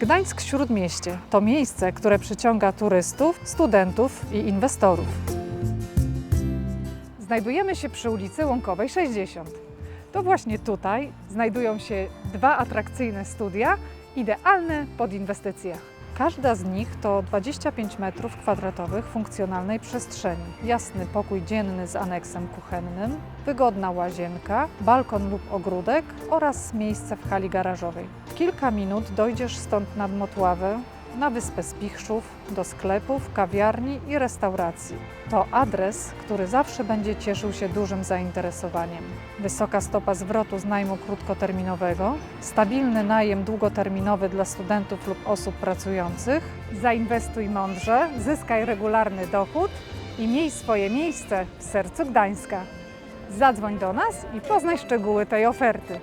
Gdańsk Śródmieście to miejsce, które przyciąga turystów, studentów i inwestorów. Znajdujemy się przy ulicy Łąkowej 60. To właśnie tutaj znajdują się dwa atrakcyjne studia, idealne pod inwestycje. Każda z nich to 25 m2 funkcjonalnej przestrzeni. Jasny pokój dzienny z aneksem kuchennym, wygodna łazienka, balkon lub ogródek oraz miejsce w hali garażowej. Kilka minut dojdziesz stąd nad Motławę, na Wyspę Spichrzów, do sklepów, kawiarni i restauracji. To adres, który zawsze będzie cieszył się dużym zainteresowaniem. Wysoka stopa zwrotu z najmu krótkoterminowego, stabilny najem długoterminowy dla studentów lub osób pracujących. Zainwestuj mądrze, zyskaj regularny dochód i miej swoje miejsce w sercu Gdańska. Zadzwoń do nas i poznaj szczegóły tej oferty.